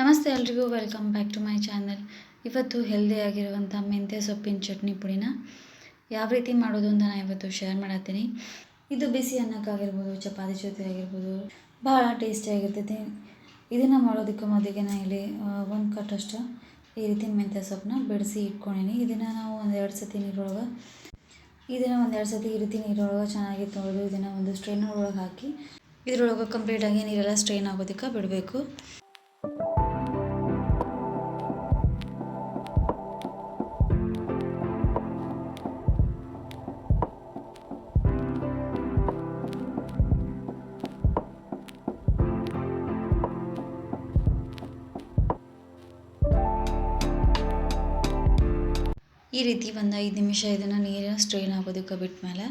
ನಮಸ್ತೆ ಎಲ್ರಿಗೂ welcome back to my channel ಇವತ್ತು ಹೆಲ್ದಿ ಆಗಿರುವಂಥ ಮೆಂತ್ಯ ಸೊಪ್ಪಿನ ಚಟ್ನಿ ಪುಡಿನ ಯಾವ ರೀತಿ ಮಾಡೋದು ಅಂತ ನಾನು ಇವತ್ತು ಶೇರ್ ಮಾಡತ್ತೀನಿ. ಇದು ಬಿಸಿ ಅನ್ನಕ್ಕಾಗಿರ್ಬೋದು, ಚಪಾತಿ ಜೊತೆ ಆಗಿರ್ಬೋದು ಭಾಳ ಟೇಸ್ಟಿಯಾಗಿರ್ತೈತಿ ಇದನ್ನು ಮಾಡೋದಕ್ಕೆ ಮೊದಲಿಗೆ ನಾನು ಇಲ್ಲಿ ಒಂದು ಕಟ್ಟಷ್ಟು ಈ ರೀತಿ ಮೆಂತ್ಯ ಸೊಪ್ಪನ್ನ ಬಿಡಿಸಿ ಇಟ್ಕೊಂಡಿನಿ. ಇದನ್ನು ನಾವು ಒಂದೆರಡು ಸತಿ ನೀರೊಳಗೆ, ಇದನ್ನು ಒಂದೆರಡು ಸತಿ ಈ ರೀತಿ ನೀರೊಳಗೆ ಚೆನ್ನಾಗಿ ತೊಳೆದು, ಇದನ್ನು ಒಂದು ಸ್ಟ್ರೈನರ್ ಒಳಗೆ ಹಾಕಿ, ಇದರೊಳಗೆ ಕಂಪ್ಲೀಟಾಗಿ ನೀರೆಲ್ಲ ಸ್ಟ್ರೈನ್ ಆಗೋದಕ್ಕೆ ಬಿಡಬೇಕು. ಈ ರೀತಿ ಒಂದು ಐದು ನಿಮಿಷ ಇದನ್ನು ನೀರಿನ ಸ್ಟ್ರೈನ್ ಆಗೋದಕ್ಕೆ ಬಿಟ್ಟ ಮೇಲೆ.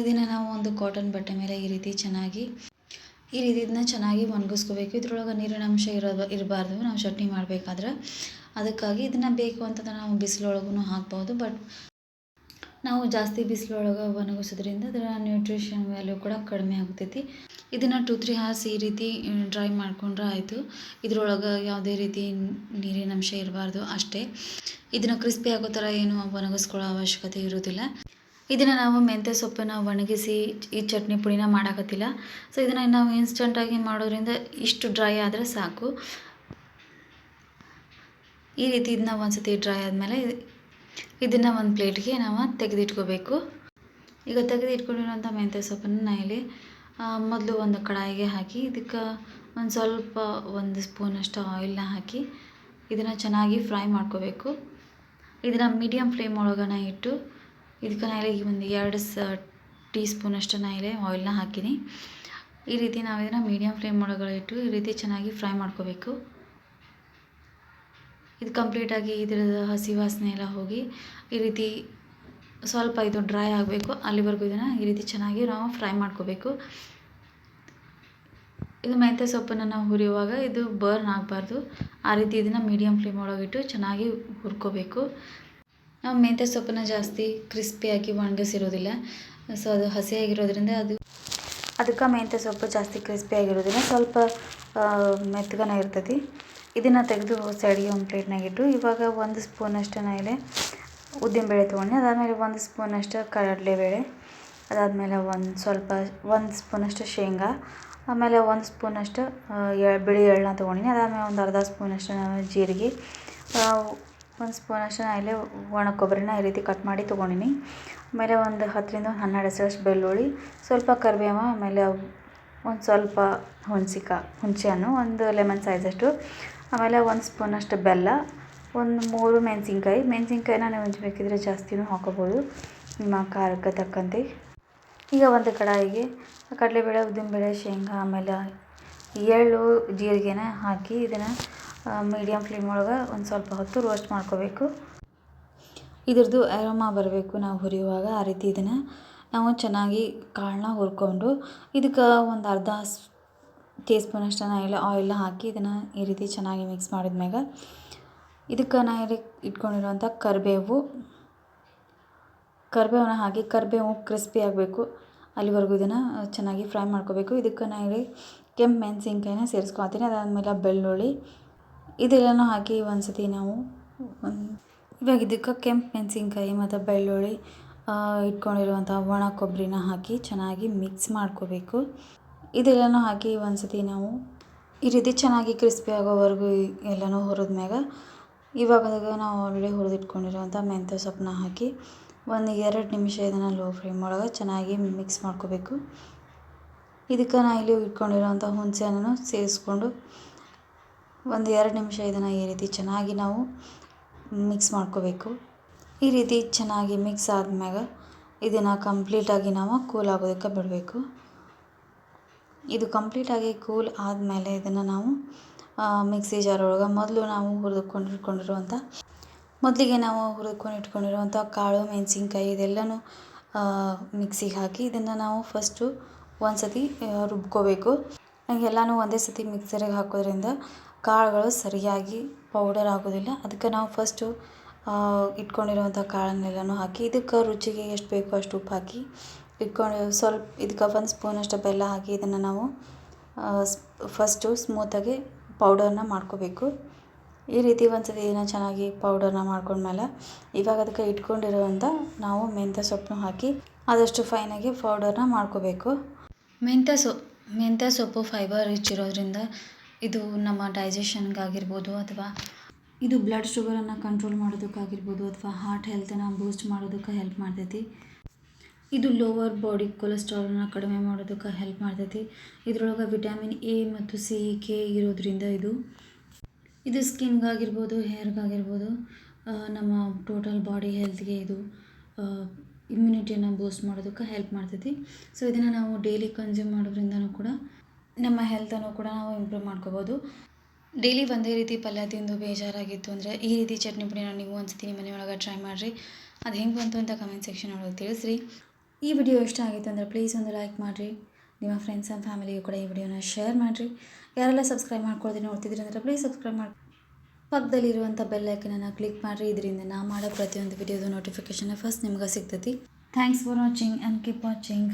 ಇದನ್ನು ನಾವು ಒಂದು ಕಾಟನ್ ಬಟ್ಟೆ ಮೇಲೆ ಈ ರೀತಿ ಚೆನ್ನಾಗಿ, ಈ ರೀತಿ ಇದನ್ನ ಚೆನ್ನಾಗಿ ಒಣಗಿಸ್ಕೋಬೇಕು. ಇದ್ರೊಳಗೆ ನೀರಿನ ಅಂಶ ಇರೋ ಇರಬಾರ್ದು. ನಾವು ಚಟ್ನಿ ಮಾಡಬೇಕಾದ್ರೆ ಅದಕ್ಕಾಗಿ ಇದನ್ನು ಬೇಕು ಅಂತಂದ್ರೆ ನಾವು ಬಿಸಿಲೊಳಗೂ ಹಾಕ್ಬೋದು. ಬಟ್ ನಾವು ಜಾಸ್ತಿ ಬಿಸಿಲೊಳಗೆ ಒಣಗಿಸೋದ್ರಿಂದ ಅದರ ನ್ಯೂಟ್ರಿಷನ್ ವ್ಯಾಲ್ಯೂ ಕೂಡ ಕಡಿಮೆ ಆಗ್ತೈತಿ. ಇದನ್ನು ಟು ತ್ರೀ ಹಾರ್ಸ್ ಈ ರೀತಿ ಡ್ರೈ ಮಾಡಿಕೊಂಡ್ರೆ ಆಯಿತು. ಇದ್ರೊಳಗೆ ಯಾವುದೇ ರೀತಿ ನೀರಿನ ಅಂಶ ಇರಬಾರ್ದು, ಅಷ್ಟೇ. ಇದನ್ನು ಕ್ರಿಸ್ಪಿ ಆಗೋ ಥರ ಏನು ಒಣಗಿಸ್ಕೊಳ್ಳೋ ಅವಶ್ಯಕತೆ ಇರೋದಿಲ್ಲ. ಇದನ್ನು ನಾವು ಮೆಂತ್ಯ ಸೊಪ್ಪನ್ನು ಒಣಗಿಸಿ ಈ ಚಟ್ನಿ ಪುಡಿನ ಮಾಡೋಕತ್ತಿಲ್ಲ. ಸೊ ಇದನ್ನು ನಾವು ಇನ್ಸ್ಟಂಟಾಗಿ ಮಾಡೋದ್ರಿಂದ ಇಷ್ಟು ಡ್ರೈ ಆದರೆ ಸಾಕು. ಈ ರೀತಿ ಇದನ್ನ ಒಂದು ಸತಿ ಡ್ರೈ ಆದಮೇಲೆ ಇದನ್ನು ಒಂದು ಪ್ಲೇಟ್ಗೆ ನಾವು ತೆಗೆದಿಟ್ಕೋಬೇಕು. ಈಗ ತೆಗೆದಿಟ್ಕೊಂಡಿರುವಂಥ ಮೆಂತ್ಯ ಸೊಪ್ಪನ್ನು ನಾ ಇಲ್ಲಿ ಮೊದಲು ಒಂದು ಕಡಾಯಿಗೆ ಹಾಕಿ, ಇದಕ್ಕೆ ಒಂದು ಸ್ವಲ್ಪ ಒಂದು ಸ್ಪೂನಷ್ಟು ಆಯಿಲ್ನ ಹಾಕಿ, ಇದನ್ನು ಚೆನ್ನಾಗಿ ಫ್ರೈ ಮಾಡ್ಕೋಬೇಕು. ಇದನ್ನು ಮೀಡಿಯಮ್ ಫ್ಲೇಮ್ ಒಳಗನ ಇಟ್ಟು, ಇದಕ್ಕೆ ನಾ ಇಲ್ಲಿ ಒಂದು ಎರಡು ಸ ಟೀ ಸ್ಪೂನಷ್ಟು ನಾ ಇಲ್ಲಿ ಆಯಿಲ್ನ ಹಾಕಿನಿ. ಈ ರೀತಿ ನಾವು ಇದನ್ನು ಮೀಡಿಯಮ್ ಫ್ಲೇಮ್ ಒಳಗಡೆ ಇಟ್ಟು, ಈ ರೀತಿ ಚೆನ್ನಾಗಿ ಫ್ರೈ ಮಾಡ್ಕೋಬೇಕು. ಇದು ಕಂಪ್ಲೀಟಾಗಿ ಇದರ ಹಸಿ ವಾಸನೆ ಎಲ್ಲ ಹೋಗಿ, ಈ ರೀತಿ ಸ್ವಲ್ಪ ಇದು ಡ್ರೈ ಆಗಬೇಕು. ಅಲ್ಲಿವರೆಗೂ ಇದನ್ನು ಈ ರೀತಿ ಚೆನ್ನಾಗಿ ನಾವು ಫ್ರೈ ಮಾಡ್ಕೋಬೇಕು. ಇದು ಮೆಂತ್ಯ ಸೊಪ್ಪನ್ನು ನಾವು ಹುರಿಯುವಾಗ ಇದು ಬರ್ನ್ ಆಗಬಾರ್ದು. ಆ ರೀತಿ ಇದನ್ನು ಮೀಡಿಯಮ್ ಫ್ಲೇಮ್ ಒಳಗಿಟ್ಟು ಚೆನ್ನಾಗಿ ಹುರ್ಕೋಬೇಕು. ನಾವು ಮೆಂತ್ಯ ಸೊಪ್ಪನ್ನು ಜಾಸ್ತಿ ಕ್ರಿಸ್ಪಿಯಾಗಿ ಒಣಗಿಸಿರೋದಿಲ್ಲ. ಸೊ ಅದು ಹಸಿಯಾಗಿರೋದ್ರಿಂದ ಅದು ಅದಕ್ಕೆ ಮೆಂತ್ಯ ಸೊಪ್ಪು ಜಾಸ್ತಿ ಕ್ರಿಸ್ಪಿಯಾಗಿರೋದಿಲ್ಲ ಸ್ವಲ್ಪ ಮೆತ್ತಗನ ಇರ್ತೈತಿ. ಇದನ್ನು ತೆಗೆದು ಸೈಡಿಗೆ ಒಂದು ಪ್ಲೇಟ್ನಾಗಿಟ್ಟು ಇವಾಗ ಒಂದು ಸ್ಪೂನಷ್ಟು ನಾನು ಉದ್ದಿನಬೇಳೆ ತೊಗೊಂಡೆ. ಅದಾದಮೇಲೆ ಒಂದು ಸ್ಪೂನಷ್ಟು ಕಡಲೆಬೇಳೆ ಅದಾದಮೇಲೆ ಒಂದು ಸ್ವಲ್ಪ, ಒಂದು ಸ್ಪೂನಷ್ಟು ಶೇಂಗಾ, ಆಮೇಲೆ ಒಂದು ಸ್ಪೂನಷ್ಟು ಬಿಳಿ ಎಳ್ಳನ್ನ ತೊಗೊಂಡಿನಿ. ಅದಾದಮೇಲೆ ಒಂದು ಅರ್ಧ ಸ್ಪೂನಷ್ಟು ನಾನು ಜೀರಿಗೆ ಒಂದು ಸ್ಪೂನಷ್ಟು ನಾನು ಇಲ್ಲಿ ಒಣ ಕೊಬ್ಬರಿನ ಈ ರೀತಿ ಕಟ್ ಮಾಡಿ ತೊಗೊಂಡಿನಿ. ಆಮೇಲೆ ಒಂದು ಹತ್ತರಿಂದ ಒಂದು ಹನ್ನೆರಡು ಎಸಳಷ್ಟು ಬೆಳ್ಳುಳ್ಳಿ, ಸ್ವಲ್ಪ ಕರಿಬೇವ, ಆಮೇಲೆ ಒಂದು ಸ್ವಲ್ಪ ಹುಣ್ಸಿಕಾಯಿ, ಹುಣಸೆಹಣ್ಣು, ಒಂದು ಲೆಮನ್ ಸೈಜಷ್ಟು, ಆಮೇಲೆ ಒಂದು ಸ್ಪೂನಷ್ಟು ಬೆಲ್ಲ ಒಂದು ಮೂರು ಮೆಣಸಿನ್ಕಾಯಿ. ಮೆಣಸಿನ್ಕಾಯಿನ ನೀವು ಬೇಕಿದ್ದರೆ ಜಾಸ್ತಿನೂ ಹಾಕ್ಕೋಬೋದು ನಿಮ್ಮ ಖಾರಕ್ಕೆ ತಕ್ಕಂತೆ. ಈಗ ಒಂದು ಕಡಾಯಿಗೆ ಕಡಲೆಬೇಳೆ, ಉದ್ದಿನಬೇಳೆ, ಶೇಂಗಾ, ಆಮೇಲೆ ಎಳ್ಳು, ಜೀರಿಗೆನ ಹಾಕಿ ಇದನ್ನು ಮೀಡಿಯಮ್ ಫ್ಲೇಮ್ ಒಳಗೆ ಒಂದು ಸ್ವಲ್ಪ ಹೊತ್ತು ರೋಸ್ಟ್ ಮಾಡ್ಕೋಬೇಕು. ಇದ್ರದ್ದು ಅರೋಮಾ ಬರಬೇಕು ನಾವು ಹುರಿಯುವಾಗ. ಆ ರೀತಿ ಇದನ್ನು ನಾವು ಚೆನ್ನಾಗಿ ಕಾಳನ್ನ ಹುರ್ಕೊಂಡು ಇದಕ್ಕೆ ಒಂದು ಅರ್ಧ ಟೀ ಸ್ಪೂನಷ್ಟು ಆಯಿಲ್ ಆಯಿಲ್ನ ಹಾಕಿ ಇದನ್ನು ಈ ರೀತಿ ಚೆನ್ನಾಗಿ ಮಿಕ್ಸ್ ಮಾಡಿದ್ಮ್ಯಾಗ ಇದಕ್ಕೆ ನಾ ಇಟ್ಕೊಂಡಿರುವಂಥ ಕರಿಬೇವು. ಕರಿಬೇವನ್ನ ಹಾಕಿ ಕರಿಬೇವು ಕ್ರಿಸ್ಪಿ ಆಗಬೇಕು. ಅಲ್ಲಿವರೆಗೂ ಇದನ್ನು ಚೆನ್ನಾಗಿ ಫ್ರೈ ಮಾಡ್ಕೋಬೇಕು. ಇದಕ್ಕೆ ನಾ ಇಲ್ಲಿ ಕೆಂಪು ಮೆಣಸಿನ್ಕಾಯಿನ ಸೇರಿಸ್ಕೊತೀನಿ ಅದಾದಮೇಲೆ ಬೆಳ್ಳುಳ್ಳಿ. ಇದೆಲ್ಲನೂ ಹಾಕಿ ಒಂದು ಸತಿ ನಾವು ಇವಾಗ ಇದಕ್ಕೆ ಕೆಂಪು ಮೆಣಸಿನ್ಕಾಯಿ ಮತ್ತು ಬೆಳ್ಳುಳ್ಳಿ ಇಟ್ಕೊಂಡಿರುವಂಥ ಒಣ ಕೊಬ್ಬರಿನ ಹಾಕಿ ಚೆನ್ನಾಗಿ ಮಿಕ್ಸ್ ಮಾಡ್ಕೋಬೇಕು. ಇದೆಲ್ಲನೂ ಹಾಕಿ ಒಂದು ಸತಿ ನಾವು ಈ ರೀತಿ ಚೆನ್ನಾಗಿ ಕ್ರಿಸ್ಪಿ ಆಗೋವರೆಗೂ ಎಲ್ಲನೂ ಹುರಿದ್ಮ್ಯಾಗ ಇವಾಗ ನಾವು ಆಲ್ರೆಡಿ ಹುರಿದಿಟ್ಕೊಂಡಿರುವಂಥ ಮೆಂತ್ಯ ಸೊಪ್ಪನ್ನ ಹಾಕಿ ಒಂದು ಎರಡು ನಿಮಿಷ ಇದನ್ನು ಲೋ ಫ್ಲೇಮ್ ಒಳಗೆ ಚೆನ್ನಾಗಿ ಮಿಕ್ಸ್ ಮಾಡ್ಕೋಬೇಕು. ಇದಕ್ಕೆ ನಾ ಇಲ್ಲಿ ಇಟ್ಕೊಂಡಿರೋಂಥ ಹುಣಸೆ ಹಣ್ಣನ್ನು ಸೇರಿಸ್ಕೊಂಡು ಒಂದು ಎರಡು ನಿಮಿಷ ಇದನ್ನು ಈ ರೀತಿ ಚೆನ್ನಾಗಿ ನಾವು ಮಿಕ್ಸ್ ಮಾಡ್ಕೋಬೇಕು. ಈ ರೀತಿ ಚೆನ್ನಾಗಿ ಮಿಕ್ಸ್ ಆದಮ್ಯಾಗ ಇದನ್ನು ಕಂಪ್ಲೀಟಾಗಿ ನಾವು ಕೂಲ್ ಆಗೋದಕ್ಕೆ ಬಿಡಬೇಕು. ಇದು ಕಂಪ್ಲೀಟಾಗಿ ಕೂಲ್ ಆದಮೇಲೆ ಇದನ್ನು ನಾವು ಮಿಕ್ಸಿ ಜಾರ್ ಒಳಗೆ ಮೊದಲು ನಾವು ಹುರಿದುಕೊಂಡು ಇಟ್ಕೊಂಡಿರುವಂಥ ಮೊದಲಿಗೆ ನಾವು ಹುರಿದುಕೊಂಡು ಇಟ್ಕೊಂಡಿರುವಂಥ ಕಾಳು, ಮೆಣಸಿನ್ಕಾಯಿ ಇದೆಲ್ಲನೂ ಮಿಕ್ಸಿಗೆ ಹಾಕಿ ಇದನ್ನು ನಾವು ಫಸ್ಟು ಒಂದು ಸತಿ ರುಬ್ಕೋಬೇಕು. ಎಲ್ಲನೂ ಒಂದೇ ಸತಿ ಮಿಕ್ಸರಿಗೆ ಹಾಕೋದ್ರಿಂದ ಕಾಳುಗಳು ಸರಿಯಾಗಿ ಪೌಡರ್ ಆಗೋದಿಲ್ಲ. ಅದಕ್ಕೆ ನಾವು ಫಸ್ಟು ಇಟ್ಕೊಂಡಿರುವಂಥ ಕಾಳನ್ನೆಲ್ಲನೂ ಹಾಕಿ ಇದಕ್ಕೆ ರುಚಿಗೆ ಎಷ್ಟು ಬೇಕೋ ಅಷ್ಟು ಉಪ್ಪು ಹಾಕಿ ಇಟ್ಕೊಂಡು ಸ್ವಲ್ಪ ಇದಕ್ಕೆ ಒಂದು ಸ್ಪೂನಷ್ಟು ಬೆಲ್ಲ ಹಾಕಿ ಇದನ್ನು ನಾವು ಫಸ್ಟು ಸ್ಮೂತಾಗಿ ಪೌಡರ್ನ ಮಾಡ್ಕೋಬೇಕು. ಈ ರೀತಿ ಒಂದ್ಸತಿ ಇದನ್ನು ಚೆನ್ನಾಗಿ ಪೌಡರ್ನ ಮಾಡ್ಕೊಂಡ್ಮೇಲೆ ಇವಾಗ ಅದಕ್ಕೆ ಇಟ್ಕೊಂಡಿರುವಂಥ ನಾವು ಮೆಂತ್ಯ ಸೊಪ್ಪನ್ನು ಹಾಕಿ ಆದಷ್ಟು ಫೈನಾಗಿ ಪೌಡರ್ನ ಮಾಡ್ಕೋಬೇಕು. ಮೆಂತ್ಯ ಸೊ, ಮೆಂತ್ಯ ಸೊಪ್ಪು ಫೈಬರ್ ರಿಚ್ ಇರೋದ್ರಿಂದ ಇದು ನಮ್ಮ ಡೈಜೆಷನ್ಗಾಗಿರ್ಬೋದು ಅಥವಾ ಇದು ಬ್ಲಡ್ ಶುಗರನ್ನು ಕಂಟ್ರೋಲ್ ಮಾಡೋದಕ್ಕಾಗಿರ್ಬೋದು ಅಥವಾ ಹಾರ್ಟ್ ಹೆಲ್ತನ್ನು ಬೂಸ್ಟ್ ಮಾಡೋದಕ್ಕೆ ಹೆಲ್ಪ್ ಮಾಡ್ತೈತಿ. ಇದು ಲೋವರ್ ಬಾಡಿ ಕೊಲೆಸ್ಟ್ರಾಲನ್ನ ಕಡಿಮೆ ಮಾಡೋದಕ್ಕೆ ಹೆಲ್ಪ್ ಮಾಡ್ತೈತಿ. ಇದರೊಳಗೆ ವಿಟಮಿನ್ ಎ ಮತ್ತು ಸಿ ಕೆ ಇರೋದ್ರಿಂದ ಇದು ಇದು ಸ್ಕಿನ್ಗಾಗಿರ್ಬೋದು ಹೇರ್ಗಾಗಿರ್ಬೋದು ನಮ್ಮ ಟೋಟಲ್ ಬಾಡಿ ಹೆಲ್ತ್ಗೆ ಇದು ಇಮ್ಯುನಿಟಿಯನ್ನು ಬೂಸ್ಟ್ ಮಾಡೋದಕ್ಕೆ ಹೆಲ್ಪ್ ಮಾಡ್ತೈತಿ. ಸೊ ಇದನ್ನು ನಾವು ಡೈಲಿ ಕನ್ಸ್ಯೂಮ್ ಮಾಡೋದ್ರಿಂದನೂ ಕೂಡ ನಮ್ಮ ಹೆಲ್ತನ್ನು ಕೂಡ ನಾವು ಇಂಪ್ರೂವ್ ಮಾಡ್ಕೋಬೋದು. ಡೈಲಿ ಒಂದೇ ರೀತಿ ಪಲ್ಯ ತಿಂದು ಬೇಜಾರಾಗಿತ್ತು ಅಂದರೆ ಈ ರೀತಿ ಚಟ್ನಿ ಪುಡಿನ ನೀವು ಒಂದ್ಸತಿ ನಿಮ್ಮ ಮನೆಯೊಳಗೆ ಟ್ರೈ ಮಾಡಿರಿ. ಅದು ಹೆಂಗೆ ಬಂತು ಅಂತ ಕಮೆಂಟ್ ಸೆಕ್ಷನ್ ಒಳಗೆ ತಿಳಿಸ್ರಿ. ಈ ವಿಡಿಯೋ ಇಷ್ಟ ಆಗಿತ್ತು ಅಂದರೆ ಪ್ಲೀಸ್ ಒಂದು ಲೈಕ್ ಮಾಡಿರಿ. ನಿಮ್ಮ ಫ್ರೆಂಡ್ಸ್ ಆ್ಯಂಡ್ ಫ್ಯಾಮಿಲಿಗೂ ಕೂಡ ಈ ವಿಡಿಯೋನ ಶೇರ್ ಮಾಡಿರಿ. ಯಾರೆಲ್ಲ ಸಬ್ಸ್ಕ್ರೈಬ್ ಮಾಡ್ಕೊಳ್ತೀನಿ ನೋಡ್ತಿದ್ದೀರಿ ಅಂದರೆ ಪ್ಲೀಸ್ ಸಬ್ಸ್ಕ್ರೈಬ್ ಮಾಡಿ ಪಕ್ಕದಲ್ಲಿರುವಂಥ ಬೆಲ್ ಐಕನನ್ನು ಕ್ಲಿಕ್ ಮಾಡಿರಿ. ಇದರಿಂದ ನಾ ಮಾಡೋ ಪ್ರತಿಯೊಂದು ವಿಡಿಯೋದು ನೋಟಿಫಿಕೇಷನ್ ಫಸ್ಟ್ ನಿಮ್ಗೆ ಸಿಗ್ತೈತಿ. Thanks for watching and keep watching